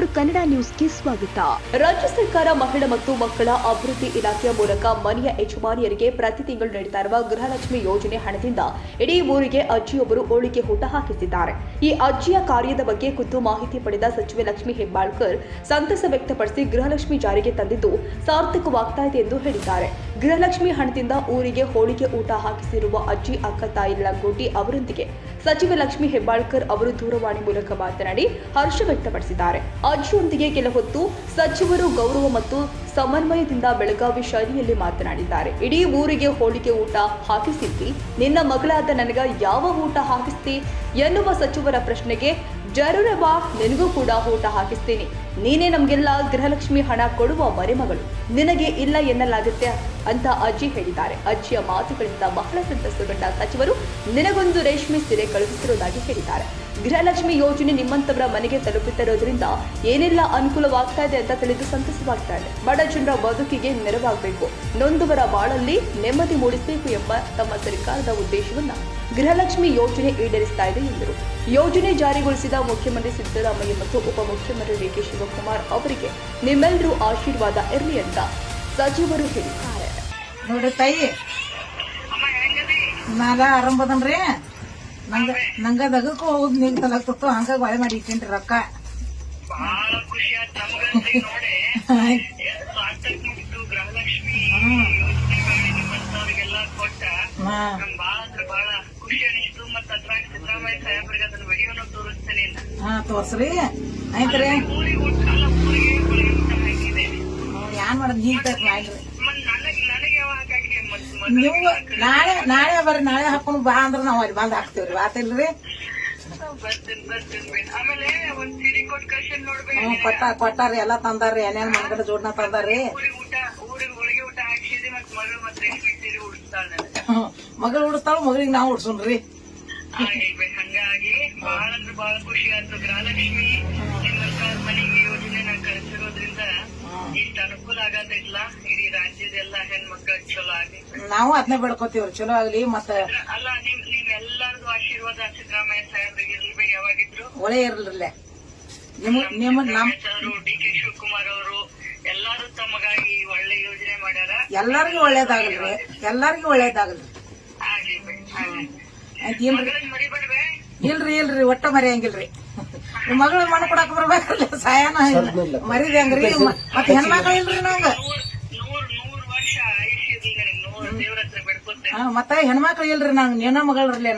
Four Kannada ನ್ಯೂಸ್ಗೆ ಸ್ವಾಗತ. ರಾಜ್ಯ ಸರ್ಕಾರ ಮಹಿಳಾ ಮತ್ತು ಮಕ್ಕಳ ಅಭಿವೃದ್ಧಿ ಇಲಾಖೆಯ ಮೂಲಕ ಮನೆಯ ಯಜಮಾನಿಯರಿಗೆ ಪ್ರತಿ ತಿಂಗಳು ನೀಡುತ್ತಾ ಇರುವ ಗೃಹಲಕ್ಷ್ಮಿ ಯೋಜನೆ ಹಣದಿಂದ ಇಡೀ ಊರಿಗೆ ಅಜ್ಜಿಯೊಬ್ಬರು ಹೋಳಿಗೆ ಊಟ ಹಾಕಿಸಿದ್ದಾರೆ. ಈ ಅಜ್ಜಿಯ ಕಾರ್ಯದ ಬಗ್ಗೆ ಖುದ್ದು ಮಾಹಿತಿ ಪಡೆದ ಸಚಿವೆ ಲಕ್ಷ್ಮಿ ಹೆಬ್ಬಾಳ್ಕರ್ ಸಂತಸ ವ್ಯಕ್ತಪಡಿಸಿ ಗೃಹಲಕ್ಷ್ಮಿ ಜಾರಿಗೆ ತಂದಿದ್ದು ಸಾರ್ಥಕವಾಗ್ತಾ ಇದೆ ಎಂದು ಹೇಳಿದ್ದಾರೆ. ಗೃಹಲಕ್ಷ್ಮಿ ಹಣದಿಂದ ಊರಿಗೆ ಹೋಳಿಗೆ ಊಟ ಹಾಕಿಸಿರುವ ಅಜ್ಜಿ, ಅಕ್ಕ, ತಾಯಿ ಲಂಗೋಟಿ ಅವರೊಂದಿಗೆ ಸಚಿವೆ ಲಕ್ಷ್ಮಿ ಹೆಬ್ಬಾಳ್ಕರ್ ಅವರು ದೂರವಾಣಿ ಮೂಲಕ ಮಾತನಾಡಿ ಹರ್ಷ ವ್ಯಕ್ತಪಡಿಸಿದ್ದಾರೆ. ಅಜ್ಜಿಯೊಂದಿಗೆ ಕೆಲ ಹೊತ್ತು ಸಚಿವರು ಗೌರವ ಮತ್ತು ಸಮನ್ವಯದಿಂದ ಬೆಳಗಾವಿ ಶೈಲಿಯಲ್ಲಿ ಮಾತನಾಡಿದ್ದಾರೆ. ಇಡೀ ಊರಿಗೆ ಹೋಳಿಗೆ ಊಟ ಹಾಕಿಸಿದ್ದಿ ನಿನ್ನ ಮಗಳಾದ ನನಗ ಯಾವ ಊಟ ಹಾಕಿಸ್ತಿ ಎನ್ನುವ ಸಚಿವರ ಪ್ರಶ್ನೆಗೆ ಜರೂರ ಬಾ ನಿನಗೂ ಕೂಡ ಊಟ ಹಾಕಿಸ್ತೀನಿ. ನೀನೇ ನಮಗೆಲ್ಲ ಗೃಹಲಕ್ಷ್ಮಿ ಹಣ ಕೊಡುವ ಮರಿಮಗಳು. ನಿನಗೆ ಇಲ್ಲ ಎನ್ನಲಾಗುತ್ತೆ ಅಂತ ಅಜ್ಜಿ ಹೇಳಿದ್ದಾರೆ. ಅಜ್ಜಿಯ ಮಾತುಗಳಿಂದ ಬಹಳ ಸಂತಸಗೊಂಡ ಸಚಿವರು ನಿನಗೊಂದು ರೇಷ್ಮೆ ಸೀರೆ ಕಳುಹಿಸಿರುವುದಾಗಿ ಹೇಳಿದ್ದಾರೆ. ಗೃಹಲಕ್ಷ್ಮಿ ಯೋಜನೆ ನಿಮ್ಮಂತವರ ಮನೆಗೆ ತಲುಪುತ್ತಿರೋದ್ರಿಂದ ಏನೆಲ್ಲ ಅನುಕೂಲವಾಗ್ತಾ ಇದೆ ಅಂತ ತಿಳಿದು ಸಂತಸವಾಗ್ತಾ ಇದೆ. ಬಡ ಜನರ ಬದುಕಿಗೆ ನೆರವಾಗಬೇಕು. ನೊಂದವರ ಬಾಳಲ್ಲಿ ನೆಮ್ಮದಿ ಮೂಡಿಸಬೇಕು ಎಂಬ ತಮ್ಮ ಸರ್ಕಾರದ ಉದ್ದೇಶವನ್ನ ಗೃಹಲಕ್ಷ್ಮಿ ಯೋಜನೆ ಈಡೇರಿಸ್ತಾ ಇದೆ ಎಂದರು. ಯೋಜನೆ ಜಾರಿಗೊಳಿಸಿದ ಮುಖ್ಯಮಂತ್ರಿ ಸಿದ್ದರಾಮಯ್ಯ ಮತ್ತು ಉಪಮುಖ್ಯಮಂತ್ರಿ ಡಿಕೆ ಶಿವಕುಮಾರ್ ಅವರಿಗೆ ನಿಮ್ಮೆಲ್ಲರೂ ಆಶೀರ್ವಾದ ಇರಲಿ ಅಂತ ಸಚಿವರು ಹೇಳಿದ್ದಾರೆ. ನೋಡಿ ತಾಯಿ ನಾಗ ಆರಂಭದನ್ರಿ ನಂಗ ನಂಗ ದಗಕ್ಕೂ ಹೋಗುದು ನಿಂಗ್ ತಲಕ್ತಿತ್ತು ಹಂಗ ಬಾಳೆ ಮಾಡಿ ಇಟ್ಟೇನ್ರಿ ರೊಕ್ಕ. ಬಹಳ ಖುಷಿ ಆಯ್ತು ನಮಗಂತೂ ನೋಡಿ. ಸಾರ್ಥಕ್ ಮುಗಿತು ಗೃಹಲಕ್ಷ್ಮಿ ಯೋಜನೆ ಮಾಡಿ ನಿಮ್ಮಂತವ್ರಿಗೆಲ್ಲ ಕೊಟ್ಟ ಹಾ ನಮ್ ಬಹಳ ಅಂದ್ರೆ ಬಹಳ ಖುಷಿ ಅನಿಸ್ತು ಮತ್ತ ಅದ್ರಾಗ ಸಿದ್ದರಾಮಯ್ಯ ಸಾಹೇಬ್ರಿಗೆ ಅದನ್ನ ವಿಡಿಯೋನು ತೋರಿಸ್ತೇನೆ ಇನ್ನ. ಹಾ ತೋರ್ಸ್ರಿ. ಆಯ್ತ್ರಿ. ಏನ್ ಮಾಡೋದು ಈಗ ಮಾಡ್ರಿ. ನೀವು ನಾಳೆ ನಾಳೆ ಬರ್ರಿ ನಾಳೆ ಹಾಕೊಂಡು ಬಾ ಅಂದ್ರೆ ನಾವು ಅಲ್ಲಿ ಬಂದು ಹಾಕ್ತೇವ್ರಿ. ಆತಿಲ್ರಿ? ಹ್ಮ್ ಕೊಟ್ಟ ಕೊಟ್ಟಾರಿ ಎಲ್ಲಾ ತಂದಾರಿ ಏನೇನ್ ಮನ್ಗಡೆ ಜೋಡ್ನ ತಂದಾರ್ರಿ. ಮಗಳು ಉಡಿಸ್ತಾಳ ಮಗಳಿಗೆ ನಾವು ಉಡ್ಸುನ್ರಿ ಹಂಗಾಗಿ ಬಹಳ ಅಂದ್ರೆ ಬಹಳ ಖುಷಿ ಆಯ್ತು. ಗೃಹಲಕ್ಷ್ಮಿ ನಿಮ್ಮಂತ ಮನೆಗೆ ಯೋಜನೆನ ಕಳಿಸಿರೋದ್ರಿಂದ ಇಷ್ಟ ಅನುಕೂಲ ಆಗದಿಲ್ಲ ಇಡೀ ರಾಜ್ಯದೆಲ್ಲ ಹೆಣ್ಮಕ್ಳ ಚಲೋ ಆಗಲಿ ನಾವು ಅದನ್ನ ಬೆಳ್ಕೊತೀವ್ರಿ. ಚಲೋ ಆಗ್ಲಿ ಮತ್ತ ಅಲ್ಲ ನಿಮ್ ನಿಮ್ಮೆಲ್ಲರದು ಆಶೀರ್ವಾದ ಸಿದ್ದರಾಮಯ್ಯ ಸಾಹೇಬ್ರಿಗೆ ಇರ್ಲಿ ಯಾವಾಗಿದ್ರು. ಒಳ್ಳೆ ಇರ್ಲಿಲ್ಲ ನಿಮ್ ನಿಮ್ ನಮ್ ಡಿ ಕೆ ಶಿವಕುಮಾರ್ ಅವರು ಎಲ್ಲಾರು ತಮಗಾಗಿ ಒಳ್ಳೆ ಯೋಜನೆ ಮಾಡ್ಯಾರ. ಎಲ್ಲರಿಗೂ ಒಳ್ಳೇದಾಗಲ್ರಿ ಎಲ್ಲರಿಗೂ ಒಳ್ಳೇದಾಗಲ್ರಿ. ಆಯ್ತ್ ಇಲ್ರಿ. ಇಲ್ರಿ ಇಲ್ರಿ ಒಟ್ಟ ಮರಿಯಂಗಿಲ್ರಿ ಮಗಳು ಮಣ್ಣು ಕೊಡಕ್ ಬರ್ಬೇಕಲ್ಲ ಸಾಯನ ಮರಿದ ಹೆಂಗ್ರಿ ಮತ್ ಹೆಣ್ಮಕ್ಳು ಇಲ್ರಿ ನಂಗ. ಮತ್ತ ಹೆಣ್ಮಕ್ಳು ಇಲ್ರಿ ನಂಗ ನೀನ ಮಗಳ್ರಲ್ಲೇ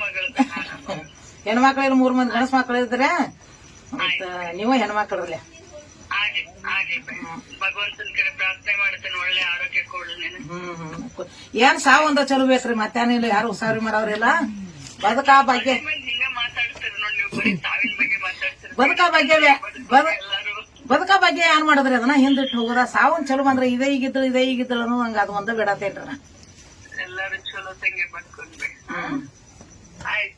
ಮಗಳು. ಹೆಣ್ಮಕ್ಳು ಇಲ್ಲ ಮೂರ್ ಮಂದಿ ಗಣಸ್ ಮಕ್ಳು ಇದ್ರೆ ಮತ್ತ ನೀವ ಹೆಣ್ಮಕ್ಳು ಹಾಗೆ ಹಾಗೆ ಭಗವಂತನ ಕಡೆ ಪ್ರಾರ್ಥನೆ ಮಾಡ್ತೇನೆ ಒಳ್ಳೆ ಆರೋಗ್ಯ ಕೊಡು ನೀನು. ಹ್ಮ್ ಏನ್ ಸಾವ್ ಒಂದ ಚಲೋ ಬೇಕ್ರಿ ಮತ್ತೇನಿಲ್ಲ ಯಾರು ಉಸಾರಿ ಮಾಡೋರಿಲ್ಲ ಬದುಕಾ ಬಗ್ಗೆ ಬದುಕಾ ಹಿಂಗ ಮಾತಾಡ್ತೀರಿ ನೋಡಿ ನೀವು ಬರೀ ಸಾವಿನ ಬಗ್ಗೆ ಮಾತಾಡ್ತೀರಿ ಬದುಕಾ ಬಗ್ಗೆ ಬದುಕ ಬಗ್ಗೆ ಏನ್ ಮಾಡಿದ್ರಿ? ಅದನ್ನ ಹಿಂದಿಟ್ಟು ಹೋಗೋದ? ಸಾವನ್ ಚಲೋ ಬಂದ್ರೆ ಇದೇ ಈಗಿದ್ರು ಇದೇ ಈಗಿದ್ರು ಅನ್ನೋ ನಂಗ ಅದು ಒಂದ ಬಿಡತೇನ್ರಿ ಎಲ್ಲಾರು ಚಲೋ ತಂಗೆ ಬದ್ಕೊಂಡ್ಬೇಕು ಆಯ್ತು.